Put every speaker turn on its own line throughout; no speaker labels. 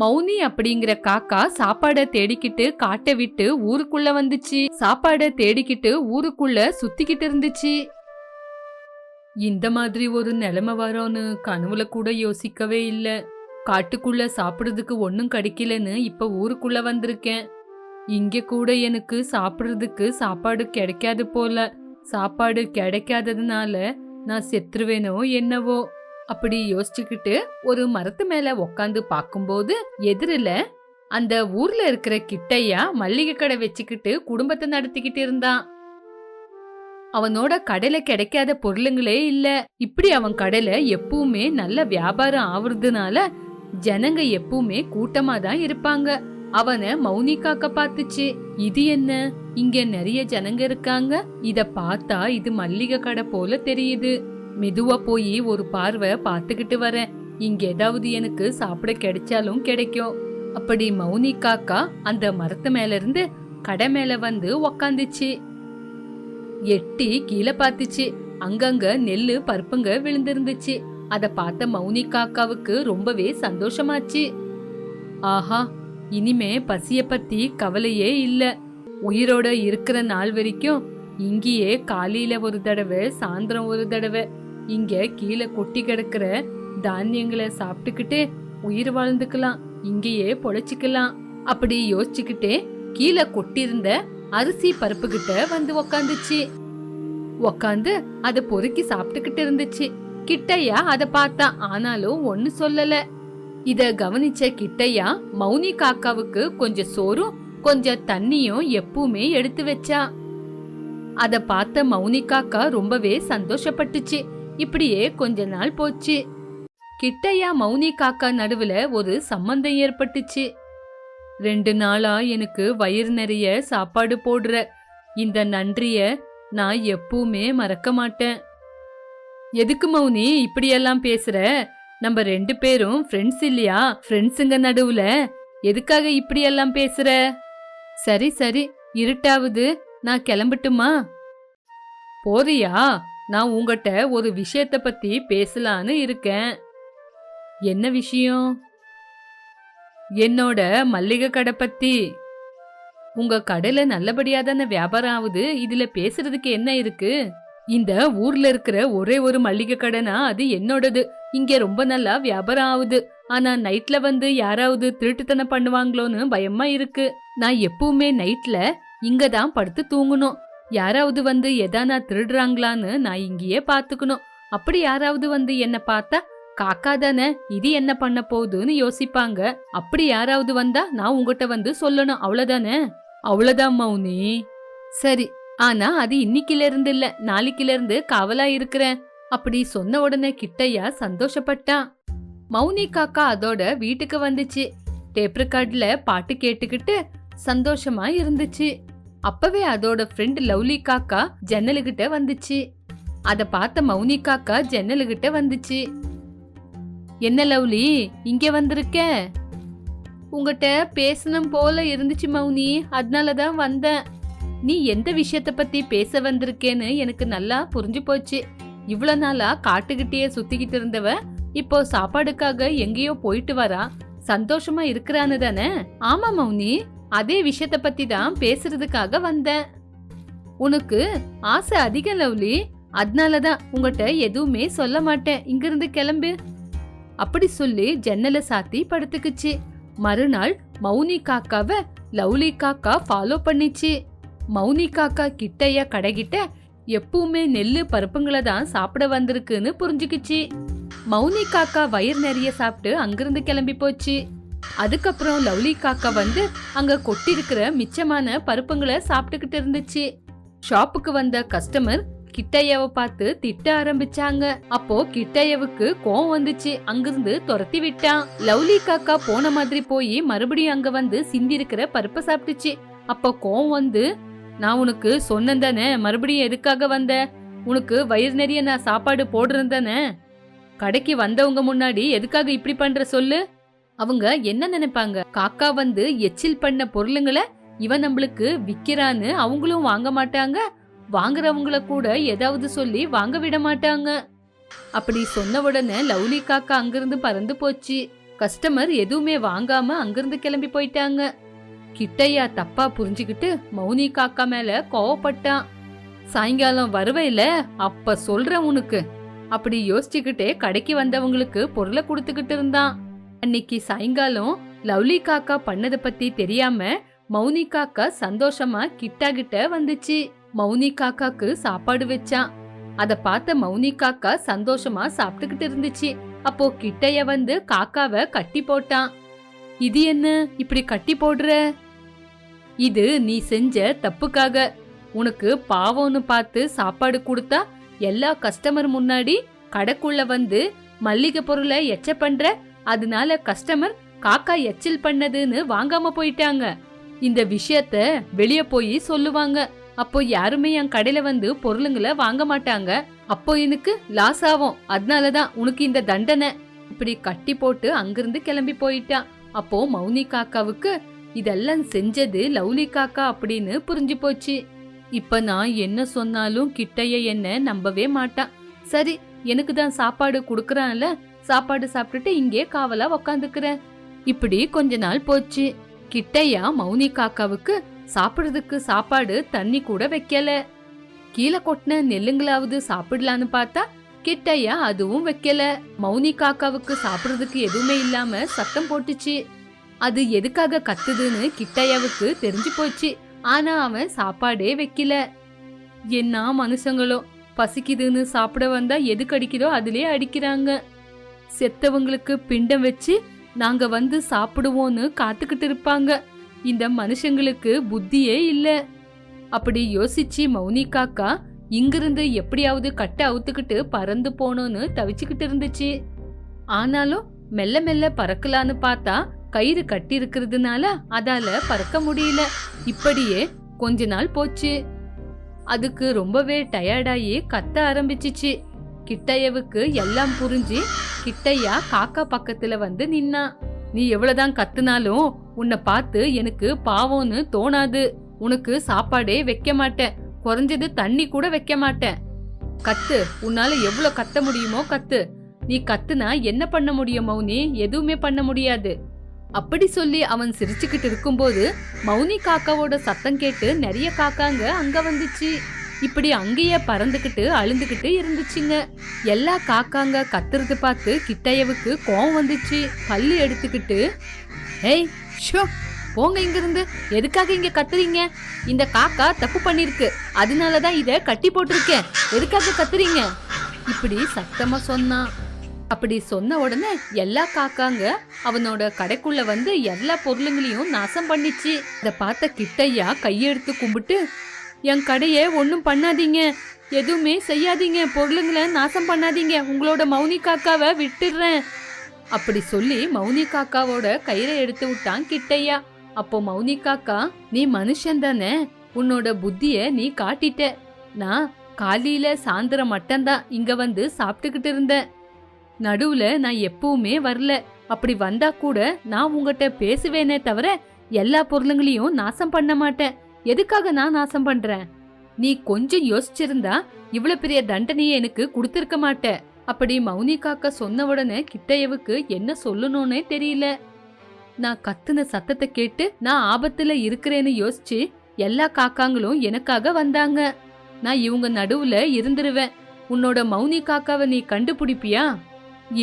மௌனி அப்படிங்கிற காக்கா சாப்பாட தேடிக்கிட்டு காட்டை விட்டு ஊருக்குள்ள வந்துச்சு. சாப்பாட தேடிக்கிட்டு ஊருக்குள்ள சுத்திக்கிட்டு இருந்துச்சு. இந்த மாதிரி ஒரு நிலைமை வரோன்னு கனவுல கூட யோசிக்கவே இல்லை. காட்டுக்குள்ள சாப்பிடுறதுக்கு ஒன்றும் கிடைக்கலன்னு இப்ப ஊருக்குள்ள வந்திருக்கேன். இங்க கூட எனக்கு சாப்பிடுறதுக்கு சாப்பாடு கிடைக்காது போல. சாப்பாடு கிடைக்காததுனால நான் செத்துருவேனோ என்னவோ. அப்படி யோசிச்சுக்கிட்டு ஒரு மரத்து மேல உக்காந்து பார்க்கும்போது எதிரில அந்த ஊர்ல இருக்கிற கிட்டையா மல்லிகை கடை வச்சுக்கிட்டு குடும்பத்தை நடத்திக்கிட்டு இருந்தான். அவனோட கடையில கிடைக்காத பொருளுங்களே இல்ல. இப்படி அவன் கடையில எப்பவுமே நல்ல வியாபாரம் ஆவறதுனால ஜனங்க எப்பவுமே கூட்டமா தான் இருப்பாங்க. அவனை மௌனி காக்க பார்த்துச்சு. இது என்ன? இங்க நிறைய ஜனங்க இருக்காங்க. இத பார்த்தா இது மல்லிகை கடை போல தெரியுது. மெதுவா போய் ஒரு பார்வை பார்த்துக்கிட்டு வரேன். இங்க ஏதாவது எனக்கு சாப்பிட கிடைச்சாலும் கிடைக்கும். அப்படி மௌனி காக்கா அந்த மரத்து மேல இருந்து கடை மேல வந்து உக்காந்துச்சு. எட்டி கீழே பார்த்துச்சு. அங்கங்க நெல்லு பருப்புங்க விழுந்திருந்துச்சு. அத பார்த்த மௌனி காக்காவுக்கு ரொம்பவே சந்தோஷமாச்சு. ஆஹா இனிமே பசிய பத்தி கவலையே இல்ல. உயிரோட இருக்கிற நாள் வரைக்கும் இங்கேயே காலையில ஒரு தடவை சாயந்தரம் ஒரு தடவை இங்க கீழே கொட்டி கிடக்கிற தானியங்களை சாப்பிட்டுக்கிட்டு உயிர் வாழ்ந்துக்கலாம் இங்கேயே பொழைச்சிக்கலாம் அப்படி யோசிச்சுக்கிட்டே கீழே கொட்டியிருந்த அரிசி பருப்பு கிட்ட வந்து உக்காந்துச்சு. உக்காந்து அதை பொறுக்கி சாப்பிட்டுக்கிட்டு இருந்துச்சு. கிட்டையா அதை பார்த்தா ஆனாலும் ஒன்னு சொல்லல. இத கவனிச்ச கிட்டையா மௌனி காக்காவுக்கு கொஞ்சம் சோறும் கொஞ்சம் தண்ணியும் எப்பவுமே எடுத்து வச்சா. அத பார்த்த மௌனி காக்கா ரொம்பவே சந்தோஷப்பட்டுச்சு. இப்படியே கொஞ்ச நாள் போச்சு. கிட்டையா மௌனி காக்கா நடுவுல ஒரு சம்பந்தம் ஏற்பட்டுச்சு. ரெண்டு நாளா எனக்கு வயிறு நிறைய சாப்பாடு போடுற. இந்த நன்றிய நான் எப்பவுமே மறக்க மாட்டேன். எதுக்கு மௌனி இப்படியெல்லாம் பேசுற? நம்ம ரெண்டு பேரும் ஃப்ரெண்ட்ஸ் இல்லையா? ஃப்ரெண்ட்ஸுங்க நடுவுல எதுக்காக இப்படியெல்லாம் பேசுற? சரி சரி இருட்டாவது நான் கிளம்பட்டுமா? போறியா? நான் உங்ககிட்ட ஒரு விஷயத்த பத்தி பேசலான்னு இருக்கேன். என்ன விஷயம்? என்னோட மல்லிகை கடை பத்தி. உங்க கடையில நல்லபடியா தானே வியாபாரம் ஆகுது? இதுல பேசுறதுக்கு என்ன இருக்கு? இந்த ஊர்ல இருக்கிற ஒரே ஒரு மல்லிகை கடைனா அது என்னோடது. இங்க ரொம்ப நல்லா வியாபாரம் ஆகுது. ஆனா நைட்ல வந்து யாராவது திருட்டுத்தனம் பண்ணுவாங்களோன்னு பயமா இருக்கு. நான் எப்பவுமே நைட்ல இங்க தான் படுத்து தூங்கணும். யாராவது வந்து எதானா திருடுறாங்களான்னு நான் இங்கேயே பார்த்துக்கணும். அப்படி யாராவது வந்து என்ன பார்த்தா காக்கா தானே இது என்ன பண்ண போகுதுன்னு யோசிப்பாங்க. அப்படி யாராவது வந்தா நான் உங்ககிட்ட வந்து சொல்லணும் அவ்வளோதானே அவ்வளோதான் மௌனி. சரி ஆனா அது இன்னைக்குல இருந்து இல்ல நாளைக்குல இருந்து காவலா இருக்கிறேன். அப்படி சொன்ன உடனே கிட்டையா சந்தோஷப்பட்டான் மௌனி காக்கா அதோட வீட்டுக்கு வந்துச்சு. டேப் ரெக்கார்ட்ல பாட்டு கேட்டுக்கிட்டு சந்தோஷமா இருந்துச்சு. அப்பவே அதோட ஃப்ரெண்ட் லவ்லி காக்கா ஜன்னலுகிட்ட வந்துச்சு. அத பார்த்த மௌனி காக்கா ஜன்னலுகிட்ட வந்துச்சு. என்ன லவ்லி இங்க வந்திருக்க? உங்ககிட்ட பேசணும் போல இருந்துச்சு மௌனி அதனால தான் வந்தேன். நீ எந்த விஷயத்த பத்தி பேச வந்திருக்கேன்னு எனக்கு நல்லா புரிஞ்சு போச்சு. இவ்வளவு நாளா காட்டுக்கிட்டே சுத்திக்கிட்டு இருந்தவ இப்போ சாப்பாடுக்காக எங்கேயோ போயிட்டு வரா. சந்தோஷமா இருக்கிறான்னு தானே? ஆமா மௌனி. அதே விஷயத்த பத்தி தான் பேசுறதுக்காக வந்தேன். உனக்கு ஆசை அதிகம் லவ்லி. அதனாலதான் உங்ககிட்ட எதுவுமே சொல்ல மாட்டேன். இங்கிருந்து கிளம்பு. அப்படி சொல்லி ஜன்னலை சாத்தி படுத்துக்குச்சு. மறுநாள் மௌனி காக்காவை லவ்லி காக்கா ஃபாலோ பண்ணிச்சு. மௌனி காக்கா கிட்டையா கடைகிட்ட எப்பவுமே நெல்லு பருப்புங்களை தான் சாப்பிட வந்திருக்குன்னு புரிஞ்சுக்குச்சு. மௌனி காக்கா வயிறு நிறைய சாப்பிட்டு அங்கிருந்து கிளம்பி போச்சு. அதுக்கப்புறம் லவ்லி காக்கா வந்து அங்க கொட்டிருக்கிற மிச்சமான பருப்புங்களை சாப்பிட்டுக்கிட்டு இருந்துச்சு. ஷாப்புக்கு வந்த கஸ்டமர் கிட்டையாவை பார்த்து திட்ட ஆரம்பிச்சாங்க. அப்போ கிட்டையாவுக்கு கோவம் வந்துச்சு. அங்கிருந்து துரத்தி விட்டான். லவ்லி காக்கா போன மாதிரி போய் மறுபடியும் அங்க வந்து சிந்தி இருக்கிற பருப்பை சாப்பிட்டுச்சு. அப்போ கோவம் வந்து நான் உனக்கு சொன்னேன் தானே மறுபடியும் எதுக்காக வந்த? உனக்கு வயிறு நிறைய நான் சாப்பாடு போடுறேன் தானே கடைக்கு வந்தவங்க முன்னாடி எதுக்காக இப்படி பண்ற சொல்லு? அவங்க என்ன நினைப்பாங்க? காக்கா வந்து எச்சில் பண்ண பொருளுங்களை இவன் நம்மளுக்கு விக்கிறான்னு அவங்களும் வாங்க மாட்டாங்க. வாங்குறவங்கள கூட ஏதாவது சொல்லி வாங்க விட மாட்டாங்க. அப்படி சொன்ன உடனே லவ்லி காக்கா அங்கிருந்து பறந்து போச்சு. கஸ்டமர் எதுவுமே வாங்காம அங்கிருந்து கிளம்பி போயிட்டாங்க. கிட்டையா தப்பா புரிஞ்சுக்கிட்டு மௌனி காக்கா மேல கோவப்பட்டான். சாயங்காலம் வருவையில அப்ப சொல்றேன் உனக்கு. அப்படி யோசிச்சுக்கிட்டே கடைக்கு வந்தவங்களுக்கு பொருளை கொடுத்துக்கிட்டு இருந்தான். அன்னைக்கு சாயங்காலம் லவ்லி காக்கா பண்ணத பத்தி தெரியாம மௌனி காக்கா சந்தோஷமா கிட்டா கிட்ட வந்துச்சு. மௌனி காக்காக்கு சாப்பாடு வச்சான். அத பார்த்த மௌனி காக்கா சந்தோஷமா சாப்பிட்டுக்கிட்டு இருந்துச்சு. அப்போ கிட்டைய வந்து காக்காவை கட்டி போட்டான். இது என்ன? இப்படி கட்டி போடுற? இது நீ செஞ்ச தப்புக்காக. உனக்கு பாவம்னு பார்த்து சாப்பாடு கொடுத்தா எல்லா கஸ்டமர் முன்னாடி கடைக்குள்ள வந்து மல்லிகை பொருளை எச்ச பண்ற அதனால கஸ்டமர் காக்கா எச்சில் பண்ணதுன்னு வாங்காம போயிட்டாங்க. இந்த விஷயத்த வெளிய போய் சொல்லுவாங்க. அப்போ யாருமே என் கடையில வந்து பொருளுங்களை வாங்க மாட்டாங்க. அப்போ எனக்கு லாஸ் ஆகும். அதனாலதான் உனக்கு இந்த தண்டனை. இப்படி கட்டி போட்டு அங்கிருந்து கிளம்பி போயிட்டான் அப்போ மௌனி காக்காவுக்கு இதெல்லாம் செஞ்சது லவ்லி காக்கா அப்படின்னு புரிஞ்சு போச்சு. இப்ப நான் என்ன சொன்னாலும் கிட்டைய என்ன நம்பவே மாட்டான் சரி எனக்கு தான் சாப்பாடு குடுக்கறான்ல. சாப்பாடு சாப்பிட்டுட்டு இங்கே காவலா உக்காந்துக்கிறேன் இப்படி கொஞ்ச நாள் போச்சு. கிட்டையா மௌனி காக்காவுக்கு சாப்பிடுறதுக்கு சாப்பாடு தண்ணி கூட வைக்கல. கீழே கொட்டின நெல்லுங்களாவது சாப்பிடலான்னு பார்த்தா கிட்டையா அதுவும் வைக்கல. மௌனி காக்காவுக்கு சாப்பிடுறதுக்கு எதுவுமே இல்லாம சத்தம் போட்டுச்சு. அது எதுக்காக கத்துதுன்னு கிட்டையாவுக்கு தெரிஞ்சு போச்சு. ஆனா அவன் சாப்பாடே வைக்கல. என்ன மனுஷங்களோ பசிக்குதுன்னு சாப்பிட வந்தா எது கடிக்குதோ அதுலயே அடிக்கிறாங்க. செத்தவங்களுக்கு பிண்டம் வச்சு நாங்க வந்து சாப்பிடுவோன்னு காத்துக்கிட்டு இருப்பாங்க. இந்த மனுஷங்களுக்கு புத்தியே இல்ல. அப்படி யோசிச்சு மௌனி காக்கா இங்கிருந்து எப்படியாவது கட்டை அவுத்துக்கிட்டு பறந்து போனோன்னு தவிச்சுக்கிட்டு இருந்துச்சு. ஆனாலும் மெல்ல மெல்ல பறக்கலான்னு பார்த்தா கயிறு கட்டி இருக்கிறதுனால அதால பறக்க முடியல. இப்படியே கொஞ்ச நாள் போச்சு. அதுக்கு ரொம்பவே டயர்டாயி கத்த ஆரம்பிச்சிச்சு. கிட்டயவுக்கு எல்லாம் புரிஞ்சு கிட்டையா காக்கா பக்கத்துல வந்து நின்னா. நீ எவ்வளவுதான் கத்துனாலும் உன்னை பார்த்து எனக்கு பாவம்னு தோணாது. உனக்கு சாப்பாடே வைக்க மாட்டேன். குறைஞ்சது தண்ணி கூட வைக்க மாட்டேன். கத்து. உன்னால எவ்வளவு கத்த முடியுமோ கத்து. நீ கத்துனா என்ன பண்ண முடியும் மௌனி? எதுவுமே பண்ண முடியாது. அப்படி சொல்லி அவன் சிரிச்சுக்கிட்டு இருக்கும்போது மௌனி காக்காவோட சத்தம் கேட்டு நிறைய காக்காங்க அங்க வந்துச்சு. இப்படி அங்கேயே பறந்துக்கிட்டு அழுந்துக்கிட்டு இருந்துச்சுங்க. எல்லா காக்காங்க கத்துறது பார்த்து கிட்டையவுக்கு கோவம் வந்துச்சு. பல்லு எடுத்துக்கிட்டு ஏய் ஷோ போங்க இங்கிருந்து. எதுக்காக இங்க கத்துறீங்க? இந்த காக்கா தப்பு பண்ணிருக்கு. அதனாலதான் இத கட்டி போட்டிருக்கேன். எதுக்காக கத்துறீங்க? இப்படி சத்தமா சொன்னான் அப்படி சொன்ன உடனே எல்லா காக்காங்க அவனோட கடைக்குள்ள வந்து எல்லா பொருளுங்களையும் நாசம் பண்ணிச்சு. அதை பார்த்த கிட்டையா கையெடுத்து கும்பிட்டு என் கடையை ஒன்றும் பண்ணாதீங்க. எதுவுமே செய்யாதீங்க. பொருளுங்களை நாசம் பண்ணாதீங்க. உங்களோட மௌனி காக்காவை விட்டுடுறேன். அப்படி சொல்லி மௌனி காக்காவோட கயிறை எடுத்து விட்டான் கிட்டையா. அப்போ மௌனி காக்கா நீ மனுஷன் தானே? உன்னோட புத்திய நீ காட்டிட்ட. நான் காலையில சாயந்தரம் மட்டும்தான் இங்க வந்து சாப்பிட்டுக்கிட்டு இருந்தேன். நடுவுல நான் எப்பவுமே வரல. அப்படி வந்தா கூட நான் உங்ககிட்ட பேசுவேனே தவிர எல்லா பொருளுங்களையும் நாசம் பண்ண மாட்டேன். எதுக்காக நான் நாசம் பண்றேன்? நீ கொஞ்சம் யோசிச்சிருந்தா இவ்வளவு பெரிய தண்டனையை எனக்கு கொடுத்திருக்க மாட்ட. அப்படி மௌனி காக்கா சொன்ன உடனே கிட்டையவுக்கு என்ன சொல்லணும்னே தெரியல. நான் கத்துன சத்தத்தை கேட்டு நான் ஆபத்துல இருக்கிறேன்னு யோசிச்சு எல்லா காக்காங்களும் எனக்காக வந்தாங்க. நான் இவங்க நடுவுல இருந்துருவேன். உன்னோட மௌனி காக்காவை நீ கண்டுபிடிப்பியா?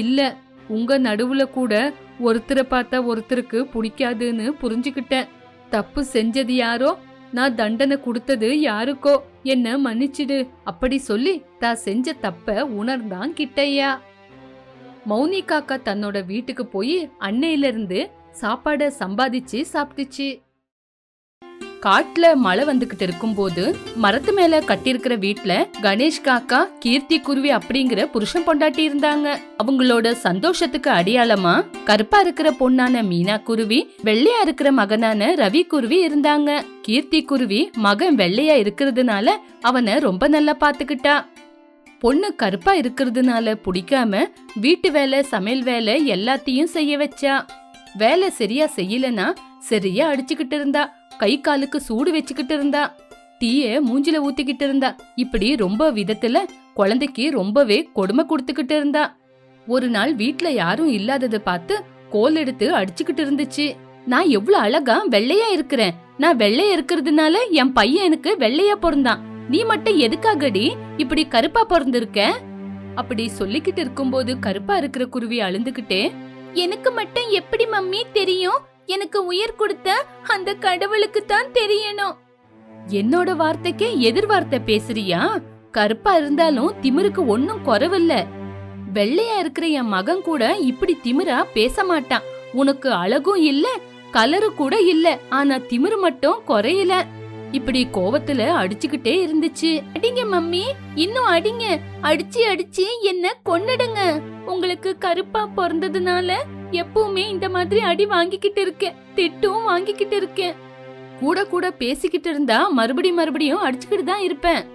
இல்ல உங்க நடுவுல கூட ஒருத்தரை பார்த்தா ஒருத்தருக்கு பிடிக்காதுன்னு புரிஞ்சுக்கிட்டேன். தப்பு செஞ்சது யாரோ? நான் தண்டனை கொடுத்தது யாருக்கோ? என்ன மன்னிச்சிடு. அப்படி சொல்லி தான் செஞ்ச தப்ப உணர்ந்தான் கிட்டையா. மௌனி காக்கா தன்னோட வீட்டுக்கு போய் அன்னையிலிருந்து சாப்பாடை சம்பாதிச்சு சாப்பிட்டுச்சு. காட்டுல மழை வந்துகிட்டு இருக்கும்போது மரத்து மேல கட்டியிருக்கிற வீட்டுல கணேஷ் காக்கா கீர்த்தி குருவி அப்படிங்கிற புருஷன் பொண்டாட்டி இருந்தாங்க. அவங்களோட சந்தோஷத்துக்கு அடையாளமா கருப்பா இருக்கிற பொண்ணான மீனா குருவி வெள்ளையா இருக்கிற மகனான ரவி குருவி இருந்தாங்க. கீர்த்தி குருவி மகன் வெள்ளையா இருக்கிறதுனால அவனை ரொம்ப நல்லா பாத்துக்கிட்டா பொண்ணு கருப்பா இருக்கிறதுனால பிடிக்காம வீட்டு வேலை சமையல் வேலை எல்லாத்தையும் செய்ய வச்சா. வேலை சரியா செய்யலனா சரியா அடிச்சுக்கிட்டு இருந்தா. கை காலுக்கு சூடு வச்சுக்கிட்டு இருந்தா. டீய மூஞ்சில ஊத்திக்கிட்டு இருந்தா. இப்படி ரொம்ப விதத்துல குழந்தைக்கு ரொம்பவே கொடுமை கொடுத்துக்கிட்டு இருந்தா. ஒரு நாள் வீட்ல யாரும் இல்லாததை பார்த்து கோல் எடுத்து அடிச்சுக்கிட்டு இருந்துச்சு. நான் எவ்வளவு அழகா வெள்ளையா இருக்கிறேன். நான் வெள்ளையா இருக்கிறதுனால என் பையன் எனக்கு வெள்ளையா பிறந்தான். நீ மட்டும் எதுக்காகடி இப்படி கருப்பா பிறந்திருக்க? அப்படி சொல்லிக்கிட்டு இருக்கும்போது கருப்பா இருக்கிற குருவி அழுந்துகிட்டே எனக்கு மட்டும் எப்படி மம்மி தெரியும்? எனக்கு உயிர் கொடுத்த அந்த கடவுளுக்கு தான் தெரியணும். என்னோட வார்த்தைக்கே எதிர்வார்த்தை பேசுறியா? கருப்பா இருந்தாலும் திமிருக்கு ஒன்னும் குறவில்ல. வெள்ளையா இருக்கிற என் மகன் கூட இப்படி திமிரா பேச மாட்டான். உனக்கு அழகும் இல்ல கலரு கூட இல்ல ஆனா திமிரு மட்டும் குறையல. இப்படி கோவத்துல அடிச்சுக்கிட்டே இருந்துச்சு. அடிங்க மம்மி இன்னும் அடிங்க. அடிச்சு அடிச்சு என்ன கொன்னுடுங்க. உங்களுக்கு கருப்பா பிறந்ததுனால எப்பவுமே இந்த மாதிரி அடி வாங்கிக்கிட்டு இருக்கேன். திட்டும் வாங்கிக்கிட்டு இருக்கேன். கூட கூட பேசிக்கிட்டு இருந்தா மறுபடி மறுபடியும் அடிச்சுக்கிட்டு தான் இருப்பேன்.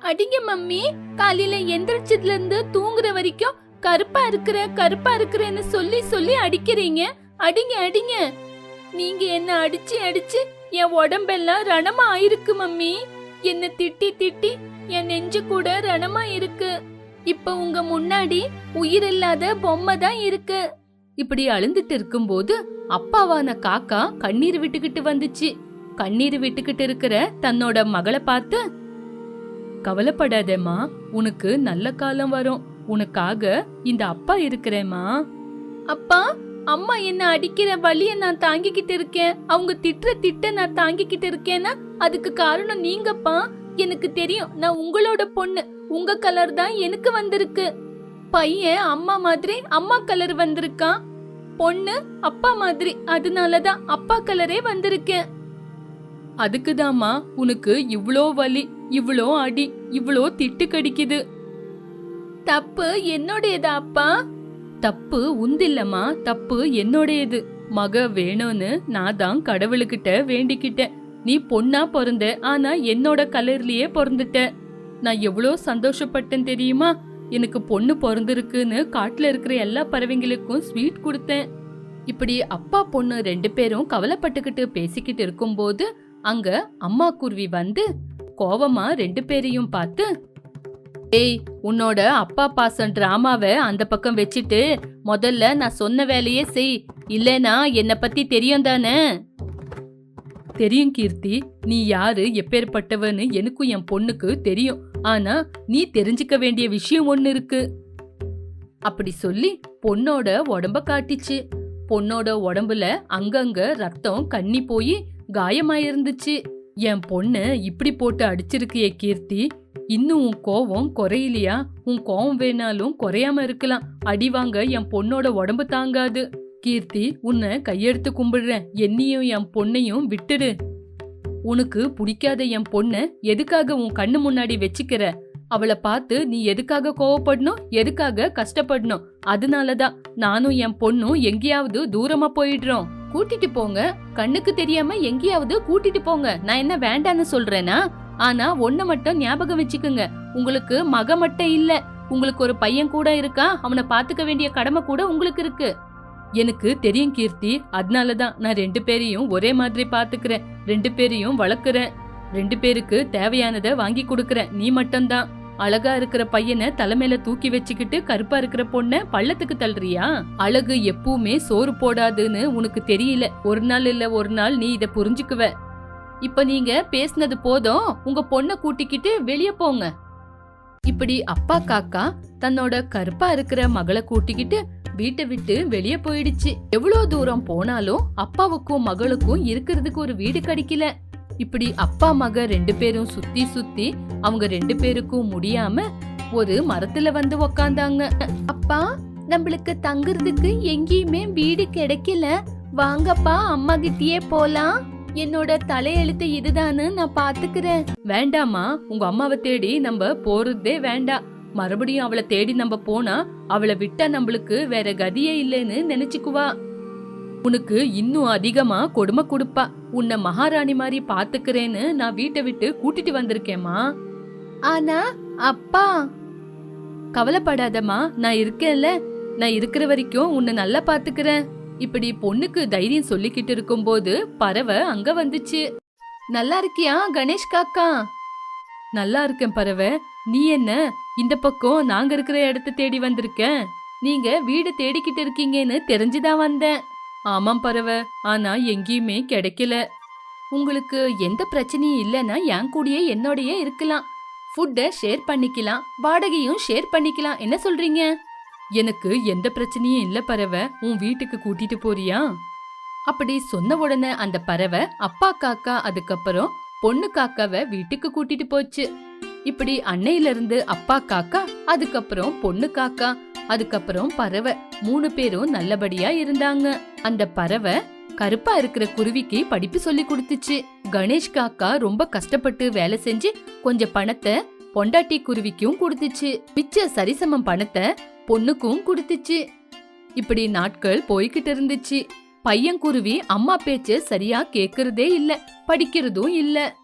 அடிங்க மம்மி காலையில எந்திரிச்சதுல இருந்து தூங்குற வரைக்கும் கருப்பா இருக்கிற கருப்பா இருக்கிறேன்னு சொல்லி சொல்லி அடிக்கிறீங்க. அடிங்க அடிங்க. நீங்க என்ன அடிச்சு அடிச்சு என் உடம்பெல்லாம் ரணமா ஆயிருக்கு மம்மி. என்ன திட்டி திட்டி என் நெஞ்சு கூட ரணமா இருக்கு. இப்ப உங்க முன்னாடி உயிரில்லாத பொம்மை தான் இருக்கு. இப்படி அழுந்துட்டு இருக்கும்போது அப்பாவான காக்கா கண்ணீர் விட்டுக்கிட்டு வந்துச்சு. கண்ணீர் விட்டுக்கிட்டு இருக்கிற தன்னோட மகளை பார்த்து கவலைப்படாதேம்மா உனக்கு நல்ல காலம் வரும். உனக்காக இந்த அப்பா இருக்கிறேம்மா. அப்பா அம்மா என்ன அடிக்கிற வழிய நான் தாங்கிக்கிட்டு இருக்கேன். அவங்க திட்டுற திட்ட நான் தாங்கிக்கிட்டு இருக்கேன்னா அதுக்கு காரணம் நீங்கப்பா. எனக்கு தெரியும் நான் உங்களோட பொண்ணு. உங்க கலர் தான் எனக்கு வந்திருக்கு. பையன் அம்மா மாதிரி அம்மா கலர் வந்திருக்கான். பொண்ணு அப்பா மாதிரி. அதனாலதான் அப்பா கலரே வந்திருக்கேன். அதுக்குதாம்மா உனக்கு இவ்ளோ வலி இவ்ளோ அடி இவ்ளோ திட்டு கடிக்குது. தப்பு என்னோடையது அப்பா? தப்பு உந்தில்லம்மா தப்பு என்னோடையது. மக வேணும்னு நான் தான் கடவுளுக்கிட்ட வேண்டிக்கிட்டேன். நீ பொண்ணா பிறந்த ஆனா என்னோட கலர்லயே பிறந்துட்ட. நான் எவ்வளோ சந்தோஷப்பட்டேன் தெரியுமா? எனக்கு பொண்ணு பிறந்திருக்குன்னு காட்டுல இருக்கிற எல்லா பறவைங்களுக்கும் ஸ்வீட் கொடுத்தேன். இப்படி அப்பா பொண்ணு ரெண்டு பேரும் கவலைப்பட்டுக்கிட்டு பேசிக்கிட்டு இருக்கும்போது அங்க அம்மா குருவி வந்து கோவமா ரெண்டு பேரையும் பார்த்து ஏய் உன்னோட அப்பா பாசம் டிராமாவை அந்த பக்கம் வச்சுட்டு முதல்ல நான் சொன்ன வேலையே செய். இல்லைனா என்னை பத்தி தெரியும் தானே? தெரியும் கீர்த்தி. நீ யாரு? எப்பேற்பட்டவன்னு எனக்கும் என் பொண்ணுக்கு தெரியும். ஆனா நீ தெரிஞ்சுக்க வேண்டிய விஷயம் ஒண்ணு இருக்கு. அப்படி சொல்லி பொண்ணோட உடம்ப காட்டிச்சு. பொண்ணோட உடம்புல அங்கங்க ரத்தம் கண்ணி போய் காயமாயிருந்துச்சு. என் பொண்ணு இப்படி போட்டு அடிச்சிருக்கியே கீர்த்தி. இன்னும் உன் கோவம் குறையிலையா? உன் கோவம் வேணாலும் குறையாம இருக்கலாம். அடி வாங்க என் பொண்ணோட உடம்பு தாங்காது. கீர்த்தி உன்னை கையெடுத்து கும்பிடுறேன். என்னையும் என் பொண்ணையும் விட்டுடு. உனக்கு பிடிக்காத என் பொண்ணை எதுக்காக உன் கண்ணு முன்னாடி வச்சுக்கிற? அவளை பார்த்து நீ எதுக்காக கோவப்படணும்? எதுக்காக கஷ்டப்படணும்? அதனாலதான் நானும் என் பொண்ணும் எங்கேயாவது தூரமா போயிடுறோம். கூட்டிட்டு போங்க. கண்ணுக்கு தெரியாம எங்கேயாவது கூட்டிட்டு போங்க. நான் என்ன வேண்டான்னு சொல்றேனா? ஆனா ஒன்ன மட்டும் ஞாபகம் வச்சுக்குங்க. உங்களுக்கு மக மட்டும் இல்ல. உங்களுக்கு ஒரு பையன் கூட இருக்கா? அவனை பாத்துக்க வேண்டிய கடமை கூட உங்களுக்கு இருக்கு. எனக்கு தெரியும் கீர்த்தி. அதனாலதான் நான் ரெண்டு பேரையும் ஒரே மாதிரி பாத்துக்கிறேன். ரெண்டு பேரையும் வளர்க்குறேன். ரெண்டு பேருக்கு தேவையானதை வாங்கி கொடுக்கறேன். நீ மட்டும்தான். அழகா இருக்கிற பையனை தலைமையில தூக்கி வச்சுக்கிட்டு கருப்பா இருக்கிற பொண்ண பள்ளத்துக்கு தள்ளுறியா? அழகு எப்பவுமே சோறு போடாதுன்னு உனக்கு தெரியல. ஒரு நாள் இல்ல ஒரு நாள் நீ இத புரிஞ்சுக்குவ. இப்ப நீங்க பேசுனது போதும். உங்க பொண்ண கூட்டிக்கிட்டு வெளியே போங்க. இப்படி அப்பா காக்கா தன்னோட கருப்பா இருக்கிற மகளை கூட்டிக்கிட்டு வீட்டை விட்டு வெளிய போயிடுச்சு. எவ்வளவு தூரம் போனாலும் அப்பாவுக்கும் மகளுக்கும் இருக்கிறதுக்கு ஒரு வீடு கிடைக்கல. இப்படி அப்பா மக ரெண்டு பேரும் சுத்தி சுத்தி அவங்க ரெண்டு பேருக்கும் முடியாம ஒரு மரத்துல வந்து உக்காந்தாங்க. அப்பா நம்மளுக்கு தங்குறதுக்கு எங்கேயுமே வீடு கிடைக்கல. வாங்கப்பா அம்மா கிட்டயே போலாம். என்னோட தலையெழுத்து இதுதான்னு நான் பாத்துக்கிறேன். வேண்டாமா உங்க அம்மாவை தேடி நம்ம போறதே வேண்டாம் மறுபடியும் அவளை தேடி நம்ம போனா அவளை விட்டா நம்மளுக்கு வேற கதியே இல்லைன்னு நினைச்சுக்குவா. உனக்கு இன்னும் அதிகமா கொடுமை கொடுப்பா. உன்னை மகாராணி மாதிரி பாத்துக்கிறேன்னு நான் வீட்டை விட்டு கூட்டிட்டு வந்திருக்கேம்மா. ஆனா அப்பா! கவலைப்படாதம்மா. நான் இருக்கேன்ல. நான் இருக்கிற வரைக்கும் உன்னை நல்லா பாத்துக்கிறேன். இப்படி பொண்ணுக்கு தைரியம் சொல்லிக்கிட்டு இருக்கும்போது பறவை அங்க வந்துச்சு. நல்லா இருக்கியா கணேஷ் காக்கா? நல்லா இருக்கேன் பறவை. நீ என்ன? இந்த பக்கம் நாங்க இருக்கிற இடத்த தேடி வந்திருக்க. நீங்க வீடு தேடிக்கிட்டு இருக்கீங்கன்னு தெரிஞ்சுதான் வந்தேன். ஆமாம் பறவை. ஆனா எங்கேயுமே கிடைக்கல. உங்களுக்கு எந்த பிரச்சனையும் இல்லைன்னா என் கூடயே என்னோடயே இருக்கலாம். ஃபுட்டை ஷேர் பண்ணிக்கலாம். வாடகையும் ஷேர் பண்ணிக்கலாம். என்ன சொல்றீங்க? எனக்கு எந்த பிரச்சனையும் இல்ல பறவை உன் வீட்டுக்கு கூட்டிட்டு போறியா? அப்படி சொன்ன உடனே அந்த பறவை அப்பா காக்கா அதுக்கப்புறம் பொண்ணு காக்காவை வீட்டுக்கு கூட்டிட்டு போச்சு. இப்படி அன்னையில இருந்து அப்பா காக்கா அதுக்கப்புறம் பொண்ணு காக்கா அதுக்கப்புறம் பறவை மூணு பேரும் நல்லபடியா இருந்தாங்க. அந்த பறவை கருப்பா இருக்கிற குருவிக்கு படிப்பு சொல்லி கொடுத்துச்சு. கணேஷ் காக்கா ரொம்ப கஷ்டப்பட்டு வேலை செஞ்சு கொஞ்சம் பணத்தை பொண்டாட்டி குருவிக்கும் கொடுத்துச்சு. மிச்ச சரிசமம் பணத்தை பொண்ணுக்கும் கொடுத்துச்சு. இப்படி நாட்கள் போய்கிட்டு இருந்துச்சு. பையன்குருவி அம்மா பேச்ச சரியா கேக்குறதே இல்ல. படிக்கிறதும் இல்ல.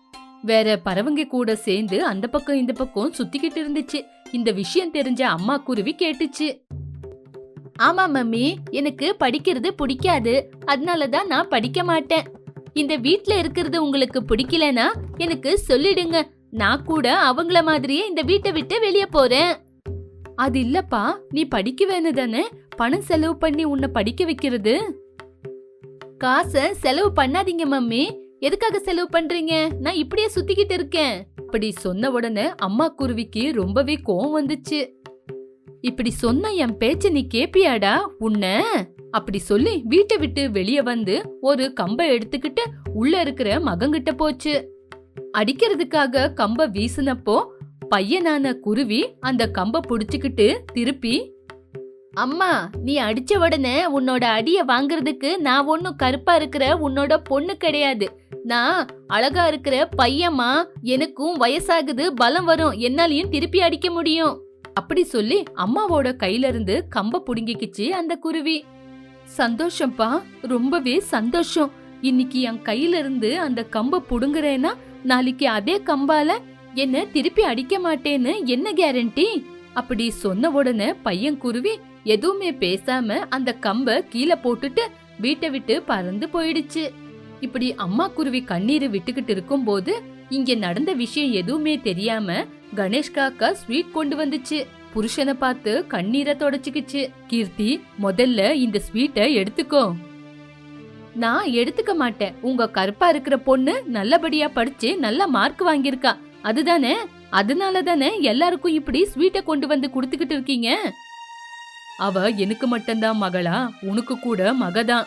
வேற பறவைங்க கூட சேர்ந்து அந்த பக்கம் இந்த பக்கம் சுத்திக்கிட்டு இருந்துச்சு. இந்த விஷயம் தெரிஞ்ச அம்மா குருவி கேட்டுச்சு. ஆமா மம்மி எனக்கு படிக்கிறது பிடிக்காது. அதனால தான் நான் படிக்க மாட்டேன். இந்த வீட்ல இருக்கிறது உங்களுக்கு பிடிக்கலனா எனக்கு சொல்லிடுங்க. நான் கூட அவங்கள மாதிரியே இந்த வீட்டை விட்டு வெளியே போறேன். அது இல்லப்பா நீ படிக்க வேணுதானே? பணம் செலவு பண்ணி உன்னை படிக்க வைக்கிறது. காசை செலவு பண்ணாதீங்க மம்மி. எதுக்காக செலவு பண்றீங்க? நான் இப்படியே சுத்திக்கிட்டு இருக்கேன். இப்படி சொன்ன உடனே அம்மா குருவிக்கு ரொம்பவே கோவம் வந்துச்சு. இப்படி சொன்ன என் பேச்ச நீ கேப்பியாடா உன்ன? அப்படி சொல்லி வீட்டை விட்டு வெளியே வந்து ஒரு கம்பை எடுத்துக்கிட்டு உள்ள இருக்கிற மகங்கிட்ட போச்சு. அடிக்கிறதுக்காக கம்ப வீசினப்போ பையனான குருவி அந்த கம்ப புடிச்சுக்கிட்டு திருப்பி அம்மா நீ அடிச்ச உடனே உன்னோட அடிய வாங்குறதுக்கு நான் ஒன்னும் கருப்பா இருக்கிற உன்னோட பொண்ணு கிடையாது. நான் அழகா இருக்கிற பையம்மா எனக்கும் வயசாகுது பலம் வரும் என்னாலையும் திருப்பி அடிக்க முடியும். அப்படி சொல்லி அம்மாவோட கையில இருந்து கம்ப புடுங்கிக்கிச்சு அந்த குருவி. சந்தோஷம்ப்பா ரொம்பவே சந்தோஷம். இன்னைக்கு என் கையில இருந்து அந்த கம்ப புடுங்குறேன்னா நாளைக்கு அதே கம்பால என்ன திருப்பி அடிக்க மாட்டேன்னு என்ன கேரண்டி அப்படி சொன்ன உடனே பையன் குருவி எதுவுமே பேசாம அந்த கம்ப கீழே போட்டுட்டு வீட்டை விட்டு பறந்து போயிடுச்சு. இப்படி அம்மா குருவி கண்ணீர் விட்டுக்கிட்டு இருக்கும்போது இங்க நடந்த விஷயம் எதுவுமே தெரியாம கணேஷ் காக்கா ஸ்வீட் கொண்டு வந்துச்சு. புருஷனை பார்த்து கண்ணீரை தொடச்சுக்கிச்சு. கீர்த்தி முதல்ல இந்த ஸ்வீட்டை எடுத்துக்கோ. நான் எடுத்துக்க மாட்டேன். உங்க கருப்பா இருக்கிற பொண்ணு நல்லபடியா படிச்சு நல்ல மார்க் வாங்கியிருக்கா. அதுதானே? அதனால தானே எல்லாருக்கும் இப்படி ஸ்வீட்டை கொண்டு வந்து கொடுத்துக்கிட்டு இருக்கீங்க? அவ எனக்கு மட்டும்தான் மகளா உனக்கு கூட மகதான்.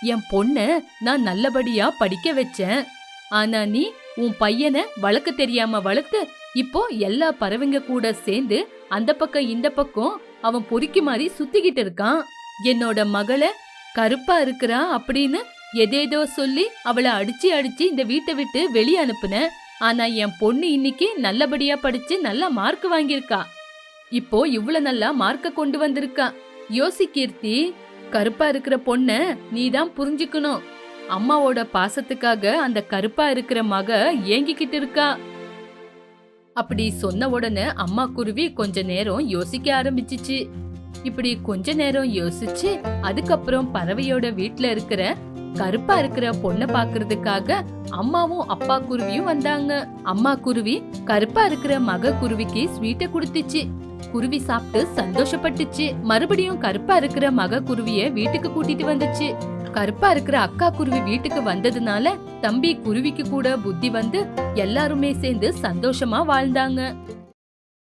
என் பொண்ண நான் நல்லபடியா படிக்க வச்சேன். ஆனா நீ உன் பையனை வளர்க்க தெரியாம வளர்த்து இப்போ எல்லா பறவைங்க கூட சேர்ந்து அந்த பக்கம் இந்த பக்கம் அவன் பொறுக்கி மாதிரி சுத்திக்கிட்டு இருக்கான். என்னோட மகளை கருப்பா இருக்கிறா அப்படின்னு எதேதோ சொல்லி அவளை அடிச்சு அடிச்சு இந்த வீட்டை விட்டு வெளியே அனுப்புனேன். ஆனா என் பொண்ணு இன்னைக்கு நல்லபடியா படிச்சு நல்ல மார்க் வாங்கியிருக்கா. இப்போ இவ்வளவு நல்லா மார்க்க கொண்டு வந்திருக்கா. யோசி கீர்த்தி கருப்பா இருக்கிற பொண்ண நீதான் புரிஞ்சுக்கணும். அம்மாவோட பாசத்துக்காக அந்த கருப்பா இருக்கிற மக ஏங்கிக்கிட்டு இருக்கா. அப்படி சொன்ன உடனே அம்மா குருவி கொஞ்ச நேரம் யோசிக்க ஆரம்பிச்சிச்சு. இப்படி கொஞ்ச நேரம் யோசிச்சு அதுக்கப்புறம் பறவையோட வீட்டுல இருக்கிற கருப்பா இருக்கிற பொண்ண பாக்குறதுக்காக அம்மாவும் அப்பா குருவியும் வந்தாங்க. அம்மா குருவி கருப்பா இருக்கிற மக குருவிக்கு ஸ்வீட்டை கொடுத்துச்சு. குருவி சாப்பிட்டு சந்தோஷப்பட்டுச்சு. மறுபடியும் கருப்பா இருக்கிற மக குருவிய வீட்டுக்கு கூட்டிட்டு வந்துச்சு. கருப்பா இருக்கிற அக்கா குருவி வீட்டுக்கு வந்ததுனால தம்பி குருவிக்கு கூட புத்தி வந்து எல்லாருமே சேர்ந்து சந்தோஷமா வாழ்ந்தாங்க.